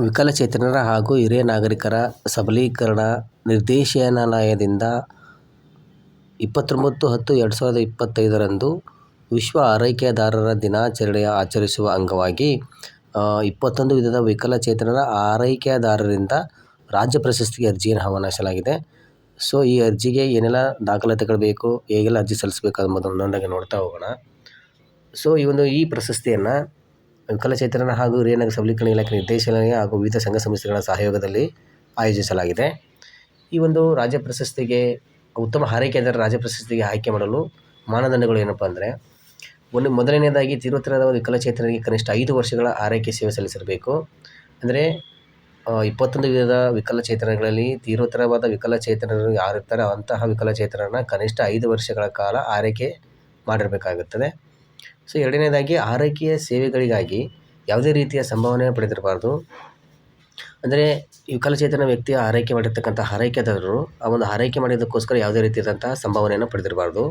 ವಿಕಲಚೇತನರ ಹಾಗೂ ಹಿರಿಯ ನಾಗರಿಕರ ಸಬಲೀಕರಣ ನಿರ್ದೇಶನಾಲಯದಿಂದ ಇಪ್ಪತ್ತೊಂಬತ್ತು ಹತ್ತು ಎರಡು ಸಾವಿರದ ಇಪ್ಪತ್ತೈದರಂದು ವಿಶ್ವ ಆರೈಕೆದಾರರ ದಿನಾಚರಣೆಯ ಆಚರಿಸುವ ಅಂಗವಾಗಿ ಇಪ್ಪತ್ತೊಂದು ವಿಧದ ವಿಕಲಚೇತನರ ಆರೈಕೆದಾರರಿಂದ ರಾಜ್ಯ ಪ್ರಶಸ್ತಿಗೆ ಅರ್ಜಿಯನ್ನು ಆಹ್ವಾನಿಸಲಾಗಿದೆ ಸೊ, ಈ ಅರ್ಜಿಗೆ ಏನೆಲ್ಲ ದಾಖಲಾತಿಗಳು ಬೇಕು, ಹೇಗೆಲ್ಲ ಅರ್ಜಿ ಸಲ್ಲಿಸಬೇಕು ಅನ್ನೋದು ಒಂದೊಂದಾಗಿ ನೋಡ್ತಾ ಹೋಗೋಣ. ಸೊ, ಈ ಒಂದು ಈ ಪ್ರಶಸ್ತಿಯನ್ನು ವಿಕಲಚೇತನರ ಹಾಗೂ ಹಿರಿಯ ನಾಗರಿಕ ಸಬಲೀಕರಣ ಇಲಾಖೆ ನಿರ್ದೇಶನಾಲಯ ಹಾಗೂ ವಿವಿಧ ಸಂಘ ಸಂಸ್ಥೆಗಳ ಸಹಯೋಗದಲ್ಲಿ ಆಯೋಜಿಸಲಾಗಿದೆ. ಈ ಒಂದು ರಾಜ್ಯ ಪ್ರಶಸ್ತಿಗೆ, ಉತ್ತಮ ಆರೈಕೆದಾರ ರಾಜ್ಯ ಪ್ರಶಸ್ತಿಗೆ ಆಯ್ಕೆ ಮಾಡಲು ಮಾನದಂಡಗಳು ಏನಪ್ಪ ಅಂದರೆ, ಒಂದು ಮೊದಲನೇದಾಗಿ ತೀವ್ರತರದ ವಿಕಲಚೇತನರಿಗೆ ಕನಿಷ್ಠ ಐದು ವರ್ಷಗಳ ಆರೈಕೆ ಸೇವೆ ಸಲ್ಲಿಸಿರಬೇಕು ಅಂದರೆ ಇಪ್ಪತ್ತೊಂದು ವಿಧದ ವಿಕಲಚೇತನಗಳಲ್ಲಿ ತೀವ್ರತರವಾದ ವಿಕಲಚೇತನರು ಯಾರಿರ್ತಾರೆ ಅಂತಹ ವಿಕಲಚೇತನರನ್ನ ಕನಿಷ್ಠ ಐದು ವರ್ಷಗಳ ಕಾಲ ಆರೈಕೆ ಮಾಡಿರಬೇಕಾಗುತ್ತದೆ. ಸೊ ಎರಡನೇದಾಗಿ ಆರೈಕೆಯ ಸೇವೆಗಳಿಗಾಗಿ ಯಾವುದೇ ರೀತಿಯ ಸಂಭಾವನೆ ಪಡೆದಿರಬಾರ್ದು. ಅಂದರೆ ವಿಕಲಚೇತನ ವ್ಯಕ್ತಿಯ ಆರೈಕೆ ಮಾಡಿರ್ತಕ್ಕಂಥ ಆರೈಕೆದಾರರು, ಆ ಒಂದು ಆರೈಕೆ ಮಾಡಿದ್ದಕ್ಕೋಸ್ಕರ ಯಾವುದೇ ರೀತಿಯಾದಂತಹ ಸಂಭಾವನೆಯನ್ನು ಪಡೆದಿರಬಾರ್ದು.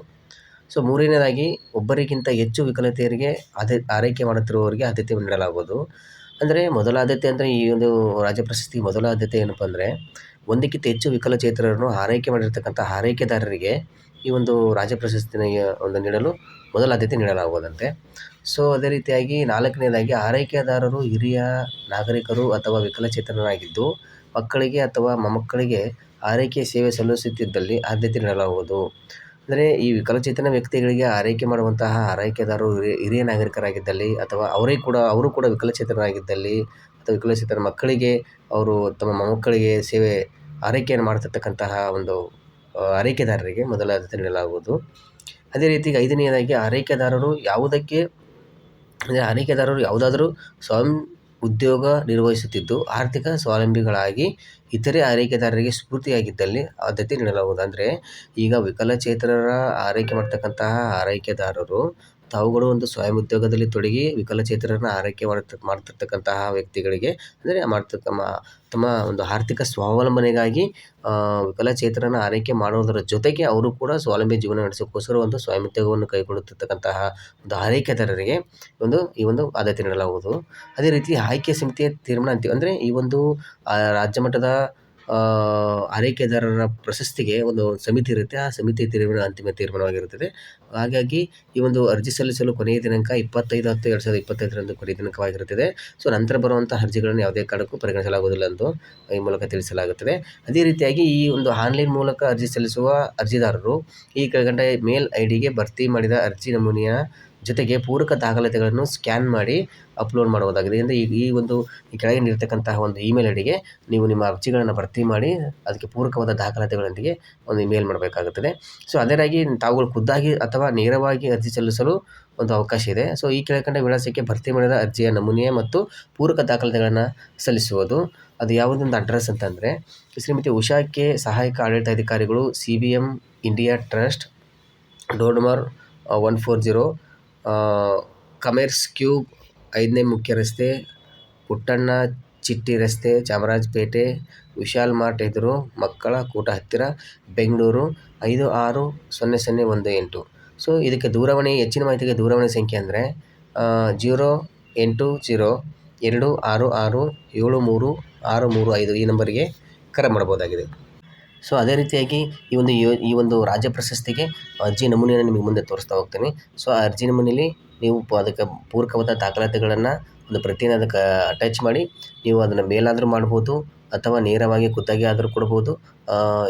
ಸೊ ಮೂರನೇದಾಗಿ ಒಬ್ಬರಿಗಿಂತ ಹೆಚ್ಚು ವಿಕಲತೆಯರಿಗೆ ಆದ, ಆರೈಕೆ ಮಾಡುತ್ತಿರುವವರಿಗೆ ಆದ್ಯತೆ ನೀಡಲಾಗುವುದು. ಅಂದರೆ ಮೊದಲ ಆದ್ಯತೆ ಅಂದರೆ ಈ ಒಂದು ರಾಜ್ಯ ಪ್ರಶಸ್ತಿ ಮೊದಲ ಆದ್ಯತೆ ಏನಪ್ಪ ಅಂದರೆ, ಒಂದಕ್ಕಿಂತ ಹೆಚ್ಚು ವಿಕಲಚೇತನರನ್ನು ಆರೈಕೆ ಮಾಡಿರ್ತಕ್ಕಂಥ ಆರೈಕೆದಾರರಿಗೆ ಈ ಒಂದು ರಾಜ್ಯ ಪ್ರಶಸ್ತಿನ ಒಂದು ನೀಡಲು ಮೊದಲ ಆದ್ಯತೆ ನೀಡಲಾಗುವುದಂತೆ. ಸೊ ಅದೇ ರೀತಿಯಾಗಿ ನಾಲ್ಕನೇದಾಗಿ ಆರೈಕೆದಾರರು ಹಿರಿಯ ನಾಗರಿಕರು ಅಥವಾ ವಿಕಲಚೇತನರಾಗಿದ್ದು, ಮಕ್ಕಳಿಗೆ ಅಥವಾ ಮೊಮ್ಮಕ್ಕಳಿಗೆ ಆರೈಕೆ ಸೇವೆ ಸಲ್ಲಿಸುತ್ತಿದ್ದಲ್ಲಿ ಆದ್ಯತೆ ನೀಡಲಾಗುವುದು. ಅಂದರೆ ಈ ವಿಕಲಚೇತನ ವ್ಯಕ್ತಿಗಳಿಗೆ ಆರೈಕೆ ಮಾಡುವಂತಹ ಆರೈಕೆದಾರರು ಹಿರಿಯ ನಾಗರಿಕರಾಗಿದ್ದಲ್ಲಿ ಅಥವಾ ಅವರೇ ಕೂಡ, ಅವರು ಕೂಡ ವಿಕಲಚೇತನರಾಗಿದ್ದಲ್ಲಿ ಅಥವಾ ವಿಕಲಚೇತನ ಮಕ್ಕಳಿಗೆ ಅವರು ತಮ್ಮ ಮೊಮ್ಮಕ್ಕಳಿಗೆ ಸೇವೆ ಆರೈಕೆಯನ್ನು ಮಾಡ್ತಿರ್ತಕ್ಕಂತಹ ಒಂದು ಆರೈಕೆದಾರರಿಗೆ ಮೊದಲ ಆದ್ಯತೆ ನೀಡಲಾಗುವುದು. ಅದೇ ರೀತಿ ಐದನೆಯದಾಗಿ ಆರೈಕೆದಾರರು ಯಾವುದಕ್ಕೆ, ಅಂದರೆ ಆರೈಕೆದಾರರು ಯಾವುದಾದರೂ ಸ್ವಯಂ ಉದ್ಯೋಗ ನಿರ್ವಹಿಸುತ್ತಿದ್ದು, ಆರ್ಥಿಕ ಸ್ವಾವಲಂಬಿಗಳಾಗಿ ಇತರೆ ಆರೈಕೆದಾರರಿಗೆ ಸ್ಫೂರ್ತಿಯಾಗಿದ್ದಲ್ಲಿ ಆದ್ಯತೆ ನೀಡಲಾಗುವುದು. ಅಂದರೆ ಈಗ ವಿಕಲಚೇತನರ ಆರೈಕೆ ಮಾಡ್ತಕ್ಕಂತಹ ಆರೈಕೆದಾರರು ತಾವುಗಳು ಒಂದು ಸ್ವಯಂ ಉದ್ಯೋಗದಲ್ಲಿ ತೊಡಗಿ ವಿಕಲಚೇತನರನ್ನ ಆರೈಕೆ ಮಾಡ್ತ ಮಾಡ್ತಿರ್ತಕ್ಕಂತಹ ವ್ಯಕ್ತಿಗಳಿಗೆ, ಅಂದರೆ ಮಾಡ್ತಕ್ಕ ತಮ್ಮ ಒಂದು ಆರ್ಥಿಕ ಸ್ವಾವಲಂಬನೆಗಾಗಿ ವಿಕಲಚೇತನನ ಆರೈಕೆ ಮಾಡುವುದರ ಜೊತೆಗೆ ಅವರು ಕೂಡ ಸ್ವಾವಲಂಬಿ ಜೀವನ ನಡೆಸೋಕ್ಕೋಸ್ಕರ ಒಂದು ಸ್ವಯಂ ಉದ್ಯೋಗವನ್ನು ಕೈಗೊಳ್ಳುತ್ತಿರ್ತಕ್ಕಂತಹ ಒಂದು ಆರೈಕೆದಾರರಿಗೆ ಒಂದು, ಈ ಒಂದು ಆದ್ಯತೆ ನೀಡಲಾಗುವುದು. ಅದೇ ರೀತಿ ಆಯ್ಕೆ ಸಮಿತಿಯ ತೀರ್ಮಾನ ಅಂತೀವಿ. ಅಂದರೆ ಈ ಒಂದು ರಾಜ್ಯ ಮಟ್ಟದ ಆರೈಕೆದಾರರ ಪ್ರಶಸ್ತಿಗೆ ಒಂದು ಸಮಿತಿ ಇರುತ್ತೆ. ಆ ಸಮಿತಿ ತೀರ್ಮಾನ ಅಂತಿಮ ತೀರ್ಮಾನವಾಗಿರುತ್ತದೆ. ಹಾಗಾಗಿ ಈ ಒಂದು ಅರ್ಜಿ ಸಲ್ಲಿಸಲು ಕೊನೆಯ ದಿನಾಂಕ ಇಪ್ಪತ್ತೈದು ಹತ್ತು ಎರಡು ಸಾವಿರದ ಇಪ್ಪತ್ತೈದರಂದು ಕೊನೆಯ ದಿನಾಂಕವಾಗಿರುತ್ತದೆ. ಸೊ, ನಂತರ ಬರುವಂಥ ಅರ್ಜಿಗಳನ್ನು ಯಾವುದೇ ಕಾರಣಕ್ಕೂ ಪರಿಗಣಿಸಲಾಗುವುದಿಲ್ಲ ಎಂದು ಈ ಮೂಲಕ ತಿಳಿಸಲಾಗುತ್ತದೆ. ಅದೇ ರೀತಿಯಾಗಿ ಈ ಒಂದು ಆನ್ಲೈನ್ ಮೂಲಕ ಅರ್ಜಿ ಸಲ್ಲಿಸುವ ಅರ್ಜಿದಾರರು ಈ ಕೆಳಗಂಡ ಮೇಲ್ ಐ ಡಿಗೆ ಭರ್ತಿ ಮಾಡಿದ ಅರ್ಜಿ ನಮೂನೆಯ ಜೊತೆಗೆ ಪೂರಕ ದಾಖಲಾತಿಗಳನ್ನು ಸ್ಕ್ಯಾನ್ ಮಾಡಿ ಅಪ್ಲೋಡ್ ಮಾಡುವುದಾಗಿದೆ ಅಂದರೆ ಈ ಈ ಒಂದು ಕೆಳಗೆ ನೀಡ್ತಕ್ಕಂತಹ ಒಂದು ಇಮೇಲ್ ಐ ನೀವು ನಿಮ್ಮ ಅರ್ಜಿಗಳನ್ನು ಭರ್ತಿ ಮಾಡಿ ಅದಕ್ಕೆ ಪೂರಕವಾದ ದಾಖಲಾತಿಗಳೊಂದಿಗೆ ಒಂದು ಇಮೇಲ್ ಮಾಡಬೇಕಾಗುತ್ತದೆ. ಸೊ ಅದರಾಗಿ ತಾವುಗಳು ಖುದ್ದಾಗಿ ಅಥವಾ ನೇರವಾಗಿ ಅರ್ಜಿ ಸಲ್ಲಿಸಲು ಒಂದು ಅವಕಾಶ ಇದೆ. ಸೊ, ಈ ಕೆಳಕಂಡ ವಿಳಾಸಕ್ಕೆ ಭರ್ತಿ ಮಾಡಿದ ಅರ್ಜಿಯ ನಮೂನೆ ಮತ್ತು ಪೂರಕ ದಾಖಲಾತಿಗಳನ್ನು ಸಲ್ಲಿಸುವುದು. ಅದು ಯಾವುದೊಂದು ಅಡ್ರೆಸ್ ಅಂತಂದರೆ, ಶ್ರೀಮತಿ ಉಷಾ ಸಹಾಯಕ ಆಡಳಿತಾಧಿಕಾರಿಗಳು, C B M India trust number one four zero commerce cube ಐದನೇ ಮುಖ್ಯ ರಸ್ತೆ, ಪುಟ್ಟಣ್ಣ ಚಿಟ್ಟಿ ರಸ್ತೆ, ಚಾಮರಾಜಪೇಟೆ, ವಿಶಾಲ್ ಮಾರ್ಟ್ ಎದುರು ಮಕ್ಕಳ ಕೂಟ ಹತ್ತಿರ ಬೆಂಗಳೂರು ಐದು ಆರು ಸೊನ್ನೆ ಸೊನ್ನೆ ಒಂದು ಎಂಟು. ಸೊ ಇದಕ್ಕೆ ದೂರವಾಣಿ, ಹೆಚ್ಚಿನ ಮಾಹಿತಿಗೆ ದೂರವಾಣಿ ಸಂಖ್ಯೆ ಅಂದರೆ ಜೀರೋ ಎಂಟು ಜೀರೋ ಎರಡು ಆರು ಆರು ಏಳು ಮೂರು ಆರು ಮೂರು ಐದು ಈ ನಂಬರಿಗೆ ಕರೆ ಮಾಡ್ಬೋದಾಗಿದೆ ಸೊ ಅದೇ ರೀತಿಯಾಗಿ ಈ ಒಂದು ಈ ಒಂದು ರಾಜ್ಯ ಪ್ರಶಸ್ತಿಗೆ ಅರ್ಜಿ ನಮೂನೆಯನ್ನು ನಿಮಗೆ ಮುಂದೆ ತೋರಿಸ್ತಾ ಹೋಗ್ತೀನಿ. ಸೊ ಆ ಅರ್ಜಿ ನಮೂನೆಯಲ್ಲಿ ನೀವು ಪ, ಅದಕ್ಕೆ ಪೂರಕವಾದ ದಾಖಲಾತಿಗಳನ್ನು ಒಂದು ಪ್ರತಿಯನ್ನು ಅದಕ್ಕೆ ಅಟ್ಯಾಚ್ ಮಾಡಿ, ನೀವು ಅದನ್ನು ಮೇಲಾದರೂ ಮಾಡ್ಬೋದು, ಅಥವಾ ನೇರವಾಗಿ ಖುದ್ದಾಗಿ ಆದರೂ ಕೊಡ್ಬೋದು.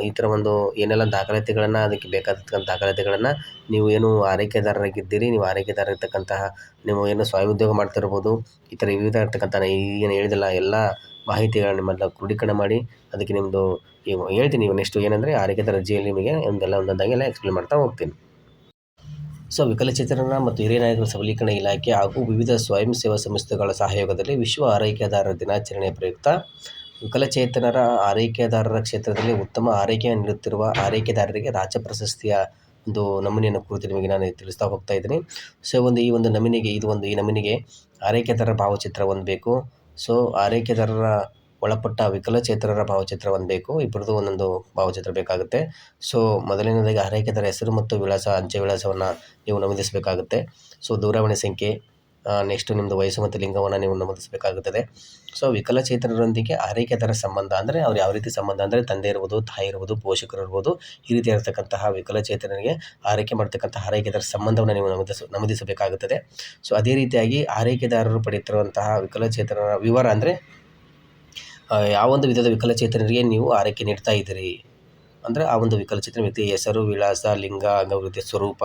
ಈ ಥರ ಒಂದು ಏನೆಲ್ಲ ದಾಖಲಾತಿಗಳನ್ನು, ಅದಕ್ಕೆ ಬೇಕಾದಂಥ ದಾಖಲಾತಿಗಳನ್ನು ನೀವು ಏನು ಆರೈಕೆದಾರರಾಗಿದ್ದೀರಿ, ನೀವು ಆರೈಕೆದಾರ ಇರ್ತಕ್ಕಂತಹ ನೀವು ಏನು ಸ್ವಯಂ ಉದ್ಯೋಗ ಮಾಡ್ತಿರ್ಬೋದು, ಈ ಥರ ವಿವಿಧ ಇರ್ತಕ್ಕಂಥ ಏನು ಹೇಳಿದಲ್ಲ, ಎಲ್ಲ ಮಾಹಿತಿಗಳನ್ನ ನಿಮ್ಮನ್ನು ಕ್ರೋಢೀಕರಣ ಮಾಡಿ, ಅದಕ್ಕೆ ನಿಮ್ಮದು ಹೇಳ್ತೀನಿ ಇವು ನೆಕ್ಸ್ಟು ಏನಂದರೆ ಆರೈಕೆದಾರ ರಜೆಯಲ್ಲಿ ನಿಮಗೆ ಒಂದೆಲ್ಲ ಒಂದೊಂದಾಗಿ ಎಲ್ಲ ಎಕ್ಸ್ಪ್ಲೇನ್ ಮಾಡ್ತಾ ಹೋಗ್ತೀನಿ. ಸೊ ವಿಕಲಚೇತನರ ಮತ್ತು ಹಿರಿಯ ನಾಯಕರ ಸಬಲೀಕರಣ ಇಲಾಖೆ ಹಾಗೂ ವಿವಿಧ ಸ್ವಯಂ ಸೇವಾ ಸಂಸ್ಥೆಗಳ ಸಹಯೋಗದಲ್ಲಿ ವಿಶ್ವ ಆರೈಕೆದಾರರ ದಿನಾಚರಣೆ ಪ್ರಯುಕ್ತ ವಿಕಲಚೇತನರ ಆರೈಕೆದಾರರ ಕ್ಷೇತ್ರದಲ್ಲಿ ಉತ್ತಮ ಆರೈಕೆಯನ್ನು ನೀಡುತ್ತಿರುವ ಆರೈಕೆದಾರರಿಗೆ ರಾಜ್ಯ ಪ್ರಶಸ್ತಿಯ ಒಂದು ನಮೂನೆಯನ್ನು ಕುರಿತು ನಿಮಗೆ ನಾನು ತಿಳಿಸ್ತಾ ಹೋಗ್ತಾ ಇದ್ದೀನಿ. ಸೊ ಒಂದು ಈ ಒಂದು ನಮೂನೆಗೆ, ಇದು ಒಂದು ಈ ನಮೂನೆಗೆ ಆರೈಕೆದಾರರ ಭಾವಚಿತ್ರ ಒಂದು ಬೇಕು. ಸೊ ಆರೈಕೆದಾರರ ಒಳಪಟ್ಟ ವಿಕಲಚೇತನರ ಭಾವಚಿತ್ರ ಒಂದು ಬೇಕು ಇಬ್ಬರದ್ದು ಒಂದೊಂದು ಭಾವಚಿತ್ರ ಬೇಕಾಗುತ್ತೆ. ಸೊ ಮೊದಲನೇದಾಗಿ ಆರೈಕೆದಾರ ಹೆಸರು ಮತ್ತು ವಿಳಾಸ, ಅಂಚೆ ವಿಳಾಸವನ್ನು ನೀವು ನಮೂದಿಸಬೇಕಾಗುತ್ತೆ. ಸೊ ದೂರವಾಣಿ ಸಂಖ್ಯೆ ನೆಕ್ಸ್ಟು ನಿಮ್ಮದು ವಯಸ್ಸು ಮತ್ತು ಲಿಂಗವನ್ನು ನೀವು ನಮೂದಿಸಬೇಕಾಗುತ್ತದೆ. ಸೊ ವಿಕಲಚೇತನರೊಂದಿಗೆ ಆರೈಕೆದಾರ ಸಂಬಂಧ ಅಂದರೆ ಅವ್ರು ಯಾವ ರೀತಿ ಸಂಬಂಧ ಅಂದರೆ ತಂದೆ ಇರ್ಬೋದು, ತಾಯಿ ಇರ್ಬೋದು, ಪೋಷಕರು ಇರ್ಬೋದು, ಈ ರೀತಿ ಇರತಕ್ಕಂತಹ ವಿಕಲಚೇತನರಿಗೆ ಆರೈಕೆ ಮಾಡ್ತಕ್ಕಂತಹ ಆರೈಕೆದಾರ ಸಂಬಂಧವನ್ನು ನೀವು ನಮೂದಿಸ, ನಮೂದಿಸಬೇಕಾಗುತ್ತದೆ. ಸೊ ಅದೇ ರೀತಿಯಾಗಿ ಆರೈಕೆದಾರರು ಪಡೆಯುತ್ತಿರುವಂತಹ ವಿಕಲಚೇತನರ ವಿವರ ಅಂದರೆ ಯಾವೊಂದು ವಿಧದ ವಿಕಲಚೇತನರಿಗೆ ನೀವು ಆರೈಕೆ ನೀಡ್ತಾ ಇದ್ದೀರಿ? ಅಂದರೆ ಆ ಒಂದು ವಿಕಲಚೇತನ ವ್ಯಕ್ತಿಯ ಹೆಸರು, ವಿಳಾಸ, ಲಿಂಗ ಅಂಗವೃತ್ತಿ ಸ್ವರೂಪ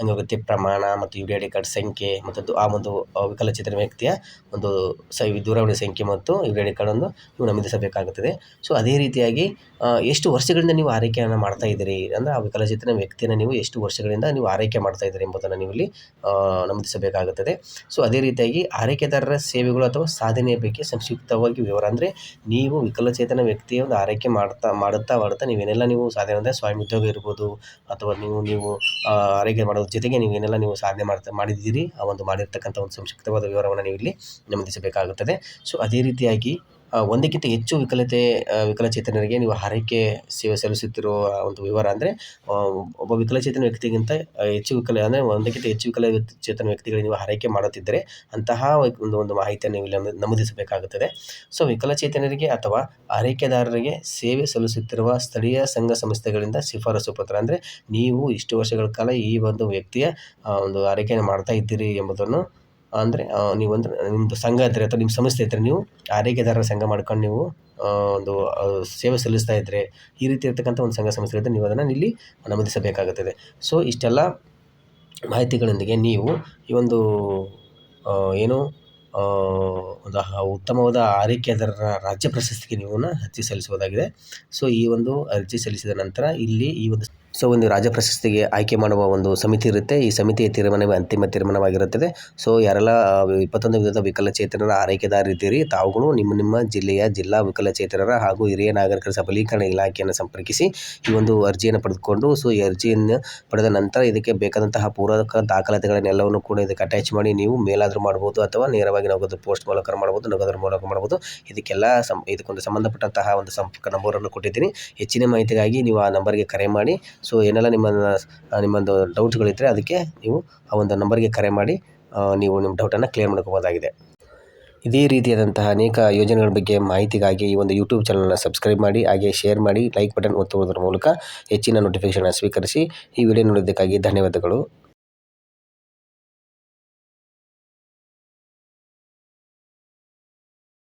ಅಂಗವೃತ್ತಿ ಪ್ರಮಾಣ ಮತ್ತು U D I D card ಸಂಖ್ಯೆ ಮತ್ತು ಆ ಒಂದು ವಿಕಲಚೇತನ ವ್ಯಕ್ತಿಯ ಒಂದು ಸ ದೂರವಾಣಿ ಸಂಖ್ಯೆ ಮತ್ತು ಯು ಡಿ ಐ ಡಿ ಕಾರ್ಡನ್ನು ನೀವು ನಮೂದಿಸಬೇಕಾಗುತ್ತದೆ. ಸೊ ಅದೇ ರೀತಿಯಾಗಿ ಎಷ್ಟು ವರ್ಷಗಳಿಂದ ನೀವು ಆರೈಕೆಯನ್ನು ಮಾಡ್ತಾ ಇದ್ದೀರಿ? ಅಂದರೆ ಆ ವಿಕಲಚೇತನ ವ್ಯಕ್ತಿಯನ್ನು ನೀವು ಎಷ್ಟು ವರ್ಷಗಳಿಂದ ನೀವು ಆರೈಕೆ ಮಾಡ್ತಾ ಇದ್ದೀರಿ ಎಂಬುದನ್ನು ನೀವು ಇಲ್ಲಿ ನಮೂದಿಸಬೇಕಾಗುತ್ತದೆ. ಸೊ ಅದೇ ರೀತಿಯಾಗಿ ಆರೈಕೆದಾರರ ಸೇವೆಗಳು ಅಥವಾ ಸಾಧನೆಯ ಬಗ್ಗೆ ಸಂಕ್ಷಿಪ್ತವಾಗಿ ವಿವರ ಅಂದರೆ ನೀವು ವಿಕಲಚೇತನ ವ್ಯಕ್ತಿಯ ಒಂದು ಆರೈಕೆ ಮಾಡ್ತಾ, ಮಾಡುತ್ತಾ ಮಾಡುತ್ತಾ ನೀವೇನೆಲ್ಲ ನೀವು ಸಾಧನೆ ಅಂದರೆ ಸ್ವಯಂ ಉದ್ಯೋಗ ಇರ್ಬೋದು ಅಥವಾ ನೀವು ನೀವು ಆರೈಕೆ ಮಾಡೋದ್ರ ಜೊತೆಗೆ ನೀವು ಏನೆಲ್ಲ ನೀವು ಸಾಧನೆ ಮಾಡ್ತಾ, ಮಾಡಿದ್ದೀರಿ ಆ ಒಂದು ಮಾಡಿರ್ತಕ್ಕಂಥ ಒಂದು ಸಂಕ್ಷಿಪ್ತವಾದ ವಿವರವನ್ನು ನೀವು ಇಲ್ಲಿ ನಮೂದಿಸಬೇಕಾಗುತ್ತದೆ. ಸೊ ಅದೇ ರೀತಿಯಾಗಿ ಒಂದಕ್ಕಿಂತ ಹೆಚ್ಚು ವಿಕಲತೆ ವಿಕಲಚೇತನರಿಗೆ ನೀವು ಆರೈಕೆ ಸೇವೆ ಸಲ್ಲಿಸುತ್ತಿರುವ ಒಂದು ವಿವರ ಅಂದರೆ ಒಬ್ಬ ವಿಕಲಚೇತನ ವ್ಯಕ್ತಿಗಿಂತ ಹೆಚ್ಚು ವಿಕಲ, ಅಂದರೆ ಒಂದಕ್ಕಿಂತ ಹೆಚ್ಚು ವಿಕಲಚೇತನ ವ್ಯಕ್ತಿಗಳಿಗೆ ನೀವು ಆರೈಕೆ ಮಾಡುತ್ತಿದ್ದರೆ ಅಂತಹ ಒಂದು ಒಂದು ಮಾಹಿತಿಯನ್ನು ನೀವು ನಮೂದಿಸಬೇಕಾಗುತ್ತದೆ. ಸೊ, ವಿಕಲಚೇತನರಿಗೆ ಅಥವಾ ಆರೈಕೆದಾರರಿಗೆ ಸೇವೆ ಸಲ್ಲಿಸುತ್ತಿರುವ ಸ್ಥಳೀಯ ಸಂಘ ಸಂಸ್ಥೆಗಳಿಂದ ಶಿಫಾರಸು ಪತ್ರ ಅಂದರೆ, ನೀವು ಇಷ್ಟು ವರ್ಷಗಳ ಕಾಲ ಈ ಒಂದು ವ್ಯಕ್ತಿಯ ಒಂದು ಆರೈಕೆಯನ್ನು ಮಾಡ್ತಾ ಇದ್ದೀರಿ ಎಂಬುದನ್ನು ಅಂದರೆ ನೀವು ಅಂದರೆ ನಿಮ್ಮದು ಸಂಘ ಇದ್ದರೆ ಅಥವಾ ನಿಮ್ಮ ಸಂಸ್ಥೆ ಇದ್ದರೆ ನೀವು ಆರೈಕೆದಾರರ ಸಂಘ ಮಾಡ್ಕೊಂಡು ನೀವು ಒಂದು ಸೇವೆ ಸಲ್ಲಿಸ್ತಾ ಇದ್ದರೆ ಈ ರೀತಿ ಇರ್ತಕ್ಕಂಥ ಒಂದು ಸಂಘ ಸಂಸ್ಥೆ ಇದ್ದರೆ ನೀವು ಅದನ್ನು ಇಲ್ಲಿ ನಮೂದಿಸಬೇಕಾಗುತ್ತದೆ ಸೊ ಇಷ್ಟೆಲ್ಲ ಮಾಹಿತಿಗಳೊಂದಿಗೆ ನೀವು ಈ ಒಂದು ಏನು ಒಂದು ಉತ್ತಮವಾದ ಆರೈಕೆದಾರರ ರಾಜ್ಯ ಪ್ರಶಸ್ತಿಗೆ ನೀವು ಅರ್ಜಿ ಸಲ್ಲಿಸಬಹುದಾಗಿದೆ. ಸೊ ಈ ಒಂದು ಅರ್ಜಿ ಸಲ್ಲಿಸಿದ ನಂತರ ಇಲ್ಲಿ ಈ ಒಂದು ಸೊ ಒಂದು ರಾಜ್ಯ ಪ್ರಶಸ್ತಿಗೆ ಆಯ್ಕೆ ಮಾಡುವ ಒಂದು ಸಮಿತಿ ಇರುತ್ತೆ. ಈ ಸಮಿತಿಯ ತೀರ್ಮಾನವೇ ಅಂತಿಮ ತೀರ್ಮಾನವಾಗಿರುತ್ತದೆ. ಸೊ ಯಾರೆಲ್ಲ ಇಪ್ಪತ್ತೊಂದು ವಿಧದ ವಿಕಲಚೇತನರ ಆರೈಕೆದಾರರಿದ್ದೀರಿ ತಾವುಗಳು ನಿಮ್ಮ ನಿಮ್ಮ ಜಿಲ್ಲೆಯ ಜಿಲ್ಲಾ ವಿಕಲಚೇತನರ ಹಾಗೂ ಹಿರಿಯ ನಾಗರಿಕರ ಸಬಲೀಕರಣ ಇಲಾಖೆಯನ್ನು ಸಂಪರ್ಕಿಸಿ ಈ ಒಂದು ಅರ್ಜಿಯನ್ನು ಪಡೆದುಕೊಂಡು, ಸೊ ಈ ಅರ್ಜಿಯನ್ನು ಪಡೆದ ನಂತರ ಇದಕ್ಕೆ ಬೇಕಾದಂತಹ ಪೂರಕ ದಾಖಲಾತಿಗಳನ್ನೆಲ್ಲವನ್ನು ಕೂಡ ಇದಕ್ಕೆ ಅಟ್ಯಾಚ್ ಮಾಡಿ ನೀವು ಮೇಲಾದರೂ ಮಾಡ್ಬೋದು ಅಥವಾ ನೇರವಾಗಿ ನಗದು ಪೋಸ್ಟ್ ಮೂಲಕ ಮಾಡ್ಬೋದು ನಗದರ ಮೂಲಕ ಮಾಡ್ಬೋದು. ಇದಕ್ಕೆಲ್ಲ ಸಂ, ಇದಕ್ಕೊಂದು ಸಂಬಂಧಪಟ್ಟಂತಹ ಒಂದು ಸಂಪರ್ಕ ನಂಬರನ್ನು ಕೊಟ್ಟಿದ್ದೀನಿ. ಹೆಚ್ಚಿನ ಮಾಹಿತಿಗಾಗಿ ನೀವು ಆ ನಂಬರ್ಗೆ ಕರೆ ಮಾಡಿ ಸೊ ಏನೆಲ್ಲ ನಿಮ್ಮ ನಿಮ್ಮೊಂದು ಡೌಟ್ಸ್ಗಳಿದ್ದರೆ ಅದಕ್ಕೆ ನೀವು ಆ ಒಂದು ನಂಬರ್ಗೆ ಕರೆ ಮಾಡಿ ನೀವು ನಿಮ್ಮ ಡೌಟನ್ನು ಕ್ಲಿಯರ್ ಮಾಡ್ಕೋಬೋದಾಗಿದೆ. ಇದೇ ರೀತಿಯಾದಂತಹ ಅನೇಕ ಯೋಜನೆಗಳ ಬಗ್ಗೆ ಮಾಹಿತಿಗಾಗಿ ಈ ಒಂದು ಯೂಟ್ಯೂಬ್ ಚಾನಲ್ನ ಸಬ್ಸ್ಕ್ರೈಬ್ ಮಾಡಿ, ಹಾಗೆ ಶೇರ್ ಮಾಡಿ ಲೈಕ್ ಬಟನ್ ಒತ್ತುವುದರ ಮೂಲಕ ಹೆಚ್ಚಿನ ನೋಟಿಫಿಕೇಷನ್ ಸ್ವೀಕರಿಸಿ. ಈ ವಿಡಿಯೋ ನೋಡೋದಕ್ಕಾಗಿ ಧನ್ಯವಾದಗಳು.